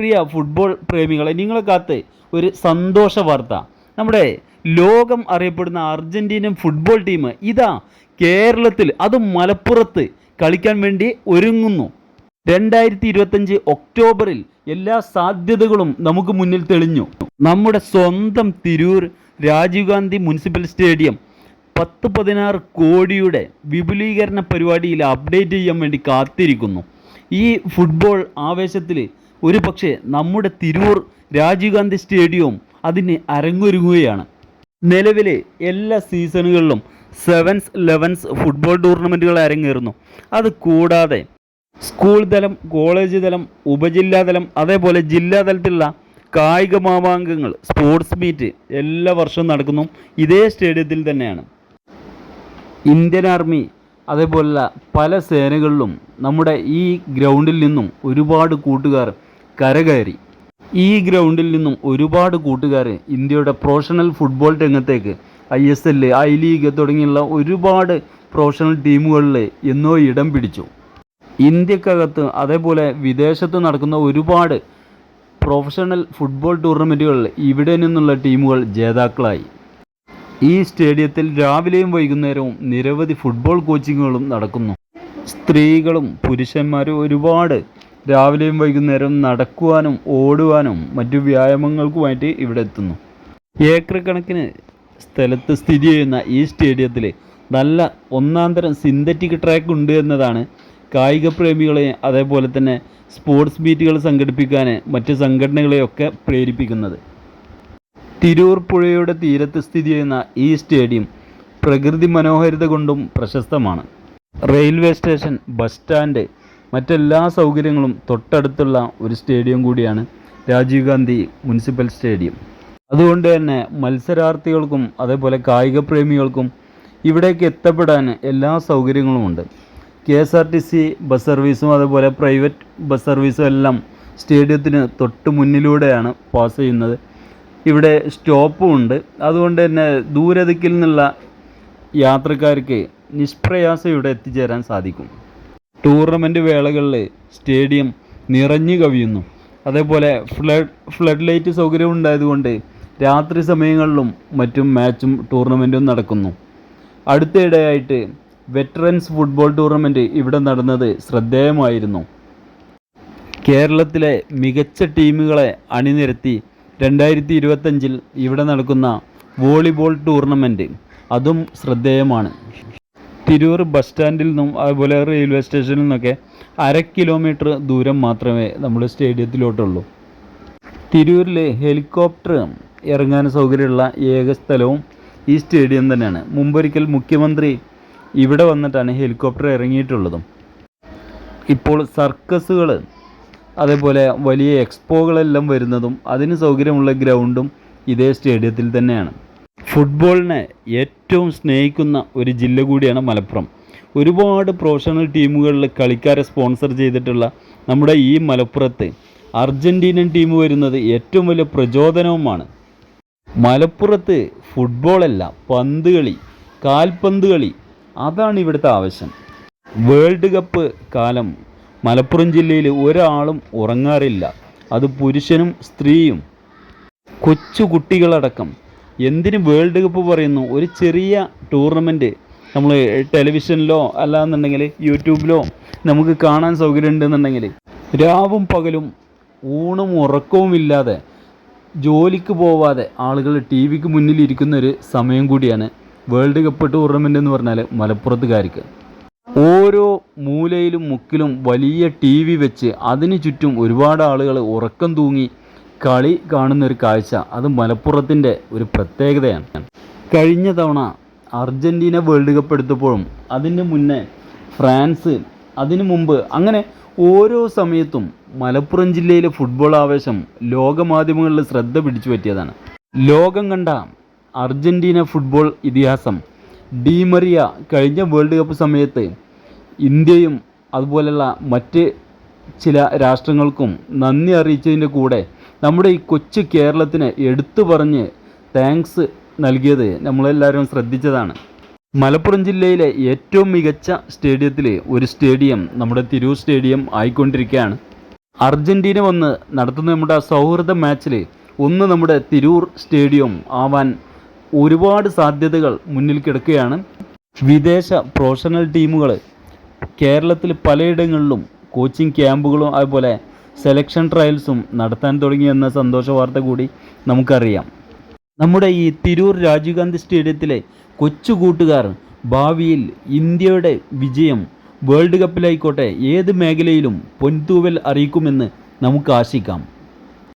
പ്രിയ football പ്രേമികളെ നിങ്ങൾക്കകത്ത് ഒരു സന്തോഷ വാർത്ത. നമ്മുടെ ലോകം അറിയപ്പെടുന്ന അർജന്റീനൻ ഫുട്ബോൾ ടീം ഇതാ കേരളത്തിൽ അത് മലപ്പുറത്ത് കളിക്കാൻ വേണ്ടി ഒരുങ്ങുന്നു. രണ്ടായിരത്തി ഇരുപത്തഞ്ച് ഒക്ടോബറിൽ എല്ലാ സാധ്യതകളും നമുക്ക് മുന്നിൽ തെളിഞ്ഞു. നമ്മുടെ സ്വന്തം തിരൂർ രാജീവ് ഗാന്ധി മുനിസിപ്പൽ സ്റ്റേഡിയം പത്ത് പതിനാറ് കോടിയുടെ വിപുലീകരണ പരിപാടിയിൽ അപ്ഡേറ്റ് ചെയ്യാൻ വേണ്ടി കാത്തിരിക്കുന്നു. ഈ ഫുട്ബോൾ ആവേശത്തിൽ ഒരു പക്ഷേ നമ്മുടെ തിരൂർ രാജീവ് ഗാന്ധി സ്റ്റേഡിയവും അതിന് അരങ്ങൊരുങ്ങുകയാണ്. നിലവിലെ എല്ലാ സീസണുകളിലും സെവൻസ് ലെവൻസ് ഫുട്ബോൾ ടൂർണമെന്റുകൾ അരങ്ങേറുന്നു. അത് കൂടാതെ സ്കൂൾ തലം കോളേജ് തലം ഉപജില്ലാതലം അതേപോലെ ജില്ലാ തലത്തിലുള്ള കായിക മാമാങ്കങ്ങൾ സ്പോർട്സ് മീറ്റ് എല്ലാ വർഷവും നടക്കുന്നു. ഇതേ സ്റ്റേഡിയത്തിൽ തന്നെയാണ്. ഇന്ത്യൻ ആർമി അതേപോലുള്ള പല സേനകളിലും നമ്മുടെ ഈ ഗ്രൗണ്ടിൽ നിന്നും ഒരുപാട് കൂട്ടുകാർ കരകയറി. ഈ ഗ്രൗണ്ടിൽ നിന്നും ഒരുപാട് കൂട്ടുകാർ ഇന്ത്യയുടെ പ്രൊഫഷണൽ ഫുട്ബോൾ രംഗത്തേക്ക് I S L I league തുടങ്ങിയുള്ള ഒരുപാട് പ്രൊഫഷണൽ ടീമുകളിൽ എന്നോ ഇടം പിടിച്ചു. ഇന്ത്യക്കകത്ത് അതേപോലെ വിദേശത്ത് നടക്കുന്ന ഒരുപാട് പ്രൊഫഷണൽ ഫുട്ബോൾ ടൂർണമെന്റുകളിൽ ഇവിടെ നിന്നുള്ള ടീമുകൾ ജേതാക്കളായി. ഈ സ്റ്റേഡിയത്തിൽ രാവിലെയും വൈകുന്നേരവും നിരവധി ഫുട്ബോൾ കോച്ചിങ്ങുകളും നടക്കുന്നു. സ്ത്രീകളും പുരുഷന്മാരും ഒരുപാട് രാവിലെയും വൈകുന്നേരം നടക്കുവാനും ഓടുവാനും മറ്റു വ്യായാമങ്ങൾക്കുമായിട്ട് ഇവിടെ എത്തുന്നു. ഏക്കർ കണക്കിന് സ്ഥലത്ത് സ്ഥിതി ചെയ്യുന്ന ഈ സ്റ്റേഡിയത്തിൽ നല്ല ഒന്നാം തരം സിന്തറ്റിക് ട്രാക്ക് ഉണ്ട് എന്നതാണ് കായിക പ്രേമികളെ അതേപോലെ തന്നെ സ്പോർട്സ് മീറ്റുകൾ സംഘടിപ്പിക്കാൻ മറ്റ് സംഘടനകളെയൊക്കെ പ്രേരിപ്പിക്കുന്നത്. തിരൂർ പുഴയുടെ തീരത്ത് സ്ഥിതി ചെയ്യുന്ന ഈ സ്റ്റേഡിയം പ്രകൃതി മനോഹാരിത കൊണ്ടും പ്രശസ്തമാണ്. റെയിൽവേ സ്റ്റേഷൻ ബസ് സ്റ്റാൻഡ് മറ്റെല്ലാ സൗകര്യങ്ങളും തൊട്ടടുത്തുള്ള ഒരു സ്റ്റേഡിയം കൂടിയാണ് രാജീവ് ഗാന്ധി മുനിസിപ്പൽ സ്റ്റേഡിയം. അതുകൊണ്ട് തന്നെ മത്സരാർത്ഥികൾക്കും അതേപോലെ കായിക പ്രേമികൾക്കും ഇവിടേക്ക് എത്തപ്പെടാൻ എല്ലാ സൗകര്യങ്ങളുമുണ്ട് K S R T C bus സർവീസും അതേപോലെ പ്രൈവറ്റ് ബസ് സർവീസും എല്ലാം സ്റ്റേഡിയത്തിന് തൊട്ട് മുന്നിലൂടെയാണ് പാസ് ചെയ്യുന്നത്. ഇവിടെ സ്റ്റോപ്പും ഉണ്ട്. അതുകൊണ്ട് തന്നെ ദൂരദിക്കിൽ നിന്നുള്ള യാത്രക്കാർക്ക് നിഷ്പ്രയാസം ഇവിടെ എത്തിച്ചേരാൻ സാധിക്കും. ടൂർണമെന്റ് വേളകളിൽ സ്റ്റേഡിയം നിറഞ്ഞു കവിയുന്നു. അതേപോലെ ഫ്ലഡ് ഫ്ലഡ് ലൈറ്റ് സൗകര്യം ഉണ്ടായതുകൊണ്ട് രാത്രി സമയങ്ങളിലും മറ്റും മാച്ചും ടൂർണമെന്റും നടക്കുന്നു. അടുത്തിടെയായിട്ട് വെറ്ററൻസ് ഫുട്ബോൾ ടൂർണമെന്റ് ഇവിടെ നടന്നത് ശ്രദ്ധേയമായിരുന്നു. കേരളത്തിലെ മികച്ച ടീമുകളെ അണിനിരത്തി രണ്ടായിരത്തി ഇരുപത്തഞ്ചിൽ ഇവിടെ നടക്കുന്ന വോളിബോൾ ടൂർണമെന്റ് അതും ശ്രദ്ധേയമാണ്. തിരൂർ ബസ് സ്റ്റാൻഡിൽ നിന്നും അതുപോലെ റെയിൽവേ സ്റ്റേഷനിൽ നിന്നൊക്കെ അര കിലോമീറ്റർ ദൂരം മാത്രമേ നമ്മുടെ സ്റ്റേഡിയത്തിലോട്ടുള്ളൂ. തിരൂരിൽ ഹെലികോപ്റ്റർ ഇറങ്ങാൻ സൗകര്യമുള്ള ഏക സ്ഥലവും ഈ സ്റ്റേഡിയം തന്നെയാണ്. മുമ്പൊരിക്കൽ മുഖ്യമന്ത്രി ഇവിടെ വന്നിട്ടാണ് ഹെലികോപ്റ്റർ ഇറങ്ങിയിട്ടുള്ളതും. ഇപ്പോൾ സർക്കസുകൾ അതേപോലെ വലിയ എക്സ്പോകളെല്ലാം വരുന്നതും അതിന് സൗകര്യമുള്ള ഗ്രൗണ്ടും ഇതേ സ്റ്റേഡിയത്തിൽ തന്നെയാണ്. ഫുട്ബോളിനെ ഏറ്റവും സ്നേഹിക്കുന്ന ഒരു ജില്ല കൂടിയാണ് മലപ്പുറം. ഒരുപാട് പ്രൊഫഷണൽ ടീമുകളിൽ കളിക്കാരെ സ്പോൺസർ ചെയ്തിട്ടുള്ള നമ്മുടെ ഈ മലപ്പുറത്ത് അർജന്റീനൻ ടീം വരുന്നത് ഏറ്റവും വലിയ പ്രചോദനവുമാണ്. മലപ്പുറത്ത് ഫുട്ബോളല്ല പന്ത് കളി കാൽപന്ത് കളി അതാണ് ഇവിടുത്തെ ആവശ്യം. വേൾഡ് കപ്പ് കാലം മലപ്പുറം ജില്ലയിൽ ഒരാളും ഉറങ്ങാറില്ല. അത് പുരുഷനും സ്ത്രീയും. കൊച്ചു കുട്ടികളടക്കം എന്തിന് വേൾഡ് കപ്പ് പറയുന്നു? ഒരു ചെറിയ ടൂർണമെന്റ് നമ്മൾ ടെലിവിഷനിലോ അല്ലാന്നുണ്ടെങ്കിൽ യൂട്യൂബിലോ നമുക്ക് കാണാൻ സൗകര്യം ഉണ്ടെന്നുണ്ടെങ്കിൽ രാവും പകലും ഊണും ഉറക്കവും ഇല്ലാതെ ജോലിക്ക് പോവാതെ ആളുകൾ ടി വിക്ക് മുന്നിൽ ഇരിക്കുന്ന ഒരു സമയം കൂടിയാണ് വേൾഡ് കപ്പ് ടൂർണമെന്റ് എന്ന് പറഞ്ഞാൽ മലപ്പുറത്തുകാർക്ക്. ഓരോ മൂലയിലും മുക്കിലും വലിയ ടി വി വെച്ച് അതിനു ചുറ്റും ഒരുപാട് ആളുകൾ ഉറക്കം തൂങ്ങി കളി കാണുന്ന ഒരു കാഴ്ച. അത് മലപ്പുറത്തിന്റെ ഒരു പ്രത്യേകതയാണ്. കഴിഞ്ഞ തവണ അർജന്റീന വേൾഡ് കപ്പ് എടുത്തപ്പോഴും അതിന് മുന്നേ ഫ്രാൻസ് അതിനു മുമ്പ് അങ്ങനെ ഓരോ സമയത്തും മലപ്പുറം ജില്ലയിലെ ഫുട്ബോൾ ആവേശം ലോകമാധ്യമങ്ങളിൽ ശ്രദ്ധ പിടിച്ചു പറ്റിയതാണ്. ലോകം കണ്ട അർജന്റീന ഫുട്ബോൾ ഇതിഹാസം. ഡീമറിയ കഴിഞ്ഞ വേൾഡ് കപ്പ് സമയത്ത് ഇന്ത്യയും അതുപോലെയുള്ള മറ്റ് ചില രാഷ്ട്രങ്ങൾക്കും നന്ദി അറിയിച്ചതിന്റെ കൂടെ നമ്മുടെ ഈ കൊച്ചു കേരളത്തിന് എടുത്തു പറഞ്ഞ് താങ്ക്സ് നൽകിയത് നമ്മളെല്ലാവരും ശ്രദ്ധിച്ചതാണ്. മലപ്പുറം ജില്ലയിലെ ഏറ്റവും മികച്ച സ്റ്റേഡിയത്തിൽ ഒരു സ്റ്റേഡിയം നമ്മുടെ തിരൂർ സ്റ്റേഡിയം ആയിക്കൊണ്ടിരിക്കുകയാണ്. അർജന്റീന വന്ന് നടത്തുന്ന നമ്മുടെ സൗഹൃദ മാച്ചിൽ ഒന്ന് നമ്മുടെ തിരൂർ സ്റ്റേഡിയം ആവാൻ ഒരുപാട് സാധ്യതകൾ മുന്നിൽ കിടക്കുകയാണ്. വിദേശ പ്രൊഫഷണൽ ടീമുകൾ കേരളത്തിൽ പലയിടങ്ങളിലും കോച്ചിങ് ക്യാമ്പുകളും അതുപോലെ സെലക്ഷൻ ട്രയൽസും നടത്താൻ തുടങ്ങിയെന്ന സന്തോഷ വാർത്ത കൂടി നമുക്കറിയാം. നമ്മുടെ ഈ തിരൂർ രാജീവ് ഗാന്ധി സ്റ്റേഡിയത്തിലെ കൊച്ചു കൂട്ടുകാർ ഭാവിയിൽ ഇന്ത്യയുടെ വിജയം വേൾഡ് കപ്പിലായിക്കോട്ടെ ഏത് മേഖലയിലും പൊൻതൂവൽ അറിയിക്കുമെന്ന് നമുക്ക് ആശിക്കാം.